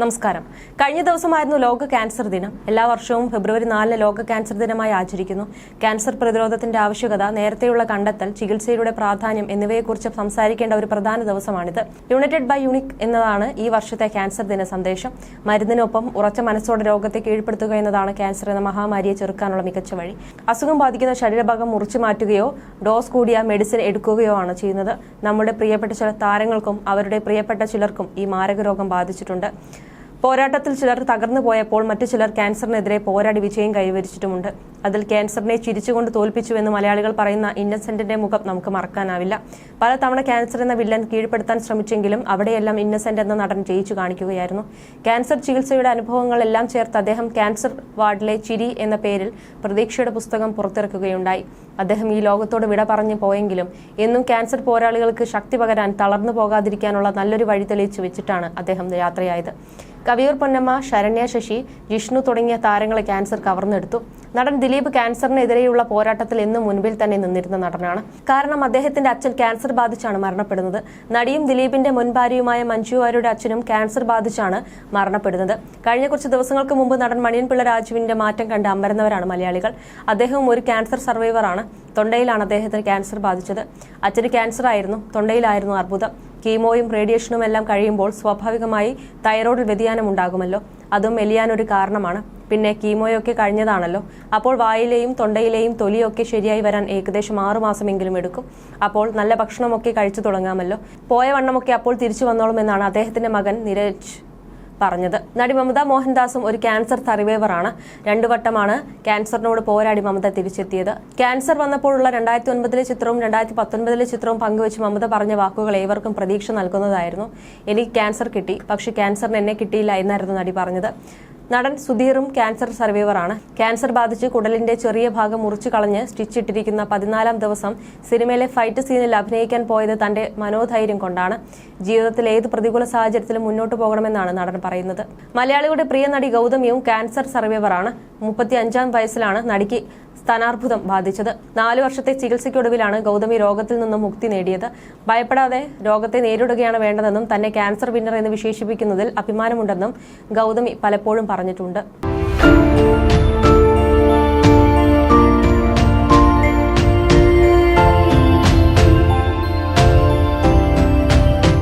നമസ്കാരം. കഴിഞ്ഞ ദിവസമായിരുന്നു ലോക ക്യാൻസർ ദിനം. എല്ലാ വർഷവും ഫെബ്രുവരി നാലിന് ലോക ക്യാൻസർ ദിനമായി ആചരിക്കുന്നു. ക്യാൻസർ പ്രതിരോധത്തിന്റെ ആവശ്യകത നേരത്തെയുള്ള കണ്ടെത്തൽ ചികിത്സയുടെ പ്രാധാന്യം എന്നിവയെക്കുറിച്ച് സംസാരിക്കേണ്ട ഒരു പ്രധാന ദിവസമാണിത്. യുണൈറ്റഡ് ബൈ യുണിക് എന്നതാണ് ഈ വർഷത്തെ ക്യാൻസർ ദിന സന്ദേശം. മരുന്നിനൊപ്പം ഉറച്ച മനസ്സോടെ രോഗത്തെ കീഴ്പ്പെടുത്തുക എന്നതാണ് ക്യാൻസർ എന്ന മഹാമാരിയെ ചെറുക്കാനുള്ള മികച്ച വഴി. അസുഖം ബാധിക്കുന്ന ശരീരഭാഗം മുറിച്ചു മാറ്റുകയോ ഡോസ് കൂടിയ മെഡിസിൻ എടുക്കുകയോ ആണ് ചെയ്യുന്നത്. നമ്മുടെ പ്രിയപ്പെട്ട ചില താരങ്ങൾക്കും അവരുടെ പ്രിയപ്പെട്ട ചിലർക്കും ഈ മാരക രോഗം ബാധിച്ചിട്ടുണ്ട്. പോരാട്ടത്തിൽ ചിലർ തകർന്നു പോയപ്പോൾ മറ്റു ചിലർ ക്യാൻസറിനെതിരെ പോരാടി വിജയം കൈവരിച്ചിട്ടുമുണ്ട്. അതിൽ ക്യാൻസറിനെ ചിരിച്ചുകൊണ്ട് തോൽപ്പിച്ചുവെന്ന് മലയാളികൾ പറയുന്ന ഇന്നസെന്റിന്റെ മുഖം നമുക്ക് മറക്കാനാവില്ല. പലതവണ ക്യാൻസർ എന്ന വില്ലൻ കീഴ്പ്പെടുത്താൻ ശ്രമിച്ചെങ്കിലും അവിടെയെല്ലാം ഇന്നസെന്റ് എന്ന നടൻ ജയിച്ചു കാണിക്കുകയായിരുന്നു. ക്യാൻസർ ചികിത്സയുടെ അനുഭവങ്ങളെല്ലാം ചേർത്ത് അദ്ദേഹം ക്യാൻസർ വാർഡിലെ ചിരി എന്ന പേരിൽ പ്രതീക്ഷയുടെ പുസ്തകം പുറത്തിറക്കുകയുണ്ടായി. അദ്ദേഹം ഈ ലോകത്തോട് വിട പറഞ്ഞു പോയെങ്കിലും എന്നും ക്യാൻസർ പോരാളികൾക്ക് ശക്തി പകരാൻ തളർന്നു പോകാതിരിക്കാനുള്ള നല്ലൊരു വഴി തെളിയിച്ചു വെച്ചിട്ടാണ് അദ്ദേഹം യാത്രയായത്. കവിയൂർ പൊന്നമ്മ ശരണ്യ ശശി ജിഷ്ണു തുടങ്ങിയ താരങ്ങളെ ക്യാൻസർ കവർന്നെടുത്തു. നടൻ ദിലീപ് ക്യാൻസറിനെതിരെയുള്ള പോരാട്ടത്തിൽ എന്നും മുൻപിൽ തന്നെ നിന്നിരുന്ന നടനാണ്. കാരണം അദ്ദേഹത്തിന്റെ അച്ഛൻ ക്യാൻസർ ബാധിച്ചാണ് മരണപ്പെടുന്നത്. നടിയും ദിലീപിന്റെ മുൻ ഭാര്യയുമായ മഞ്ജു വാര്യയുടെ അച്ഛനും ക്യാൻസർ ബാധിച്ചാണ് മരണപ്പെടുന്നത്. കഴിഞ്ഞ കുറച്ച് ദിവസങ്ങൾക്ക് മുമ്പ് നടൻ മണിയൻപിള്ള രാജുവിന്റെ മാറ്റം കണ്ട് അമ്പരന്നവരാണ് മലയാളികൾ. അദ്ദേഹവും ഒരു ക്യാൻസർ സർവൈവറാണ്. തൊണ്ടയിലാണ് അദ്ദേഹത്തിന് ക്യാൻസർ ബാധിച്ചത്. അച്ഛന് ക്യാൻസർ ആയിരുന്നു തൊണ്ടയിലായിരുന്നു അർബുദം. കീമോയും റേഡിയേഷനും എല്ലാം കഴിയുമ്പോൾ സ്വാഭാവികമായി തൈറോയിഡിൽ വ്യതിയാനം ഉണ്ടാകുമല്ലോ അതും മെലിയാനൊരു കാരണമാണ്. പിന്നെ കീമോയൊക്കെ കഴിഞ്ഞതാണല്ലോ. അപ്പോൾ വായിലെയും തൊണ്ടയിലെയും തൊലിയൊക്കെ ശരിയായി വരാൻ ഏകദേശം ആറു മാസമെങ്കിലും എടുക്കും. അപ്പോൾ നല്ല ഭക്ഷണമൊക്കെ കഴിച്ചു തുടങ്ങാമല്ലോ. പോയ വണ്ണമൊക്കെ അപ്പോൾ തിരിച്ചു വന്നോളുമെന്നാണ് അദ്ദേഹത്തിന്റെ മകൻ നിരജ് പറഞ്ഞത്. നടി മമത മോഹൻദാസും ഒരു ക്യാൻസർ സർവൈവറാണ് രണ്ടു വട്ടമാണ് ക്യാൻസറിനോട് പോരാടി മമത തിരിച്ചെത്തിയത്. ക്യാൻസർ വന്നപ്പോഴുള്ള രണ്ടായിരത്തി ഒൻപതിലെ ചിത്രവും രണ്ടായിരത്തി പത്തൊൻപതിലെ ചിത്രവും പങ്കുവച്ച് മമത പറഞ്ഞ വാക്കുകൾ ഏവർക്കും പ്രതീക്ഷ നൽകുന്നതായിരുന്നു. എനിക്ക് ക്യാൻസർ കിട്ടി പക്ഷേ ക്യാൻസറിന് എന്നെ കിട്ടിയില്ല എന്നായിരുന്നു നടി പറഞ്ഞത്. നടൻ സുധീറും ക്യാൻസർ സർവൈവറാണ്. ക്യാൻസർ ബാധിച്ച് കുടലിന്റെ ചെറിയ ഭാഗം മുറിച്ചു കളഞ്ഞ് സ്റ്റിച്ചിട്ടിരിക്കുന്ന പതിനാലാം ദിവസം സിനിമയിലെ ഫൈറ്റ് സീനിൽ അഭിനയിക്കാൻ പോയത് തന്റെ മനോധൈര്യം കൊണ്ടാണ്. ജീവിതത്തിൽ ഏത് പ്രതികൂല സാഹചര്യത്തിലും മുന്നോട്ട് പോകണമെന്നാണ് നടൻ പറയുന്നത്. മലയാളിയുടെ പ്രിയ നടി ഗൗതമിയും ക്യാൻസർ സർവൈവറാണ്. മുപ്പത്തി അഞ്ചാം വയസ്സിലാണ് നടിക്ക് സ്ഥാനാർബുദം ബാധിച്ചത്. നാലു വർഷത്തെ ചികിത്സയ്ക്കൊടുവിലാണ് ഗൗതമി രോഗത്തിൽ നിന്നും മുക്തി നേടിയത്. ഭയപ്പെടാതെ രോഗത്തെ നേരിടുകയാണ് വേണ്ടതെന്നും തന്നെ ക്യാൻസർ വിന്നർ എന്ന് വിശേഷിപ്പിക്കുന്നതിൽ അഭിമാനമുണ്ടെന്നും ഗൗതമി പലപ്പോഴും പറഞ്ഞിട്ടുണ്ട്.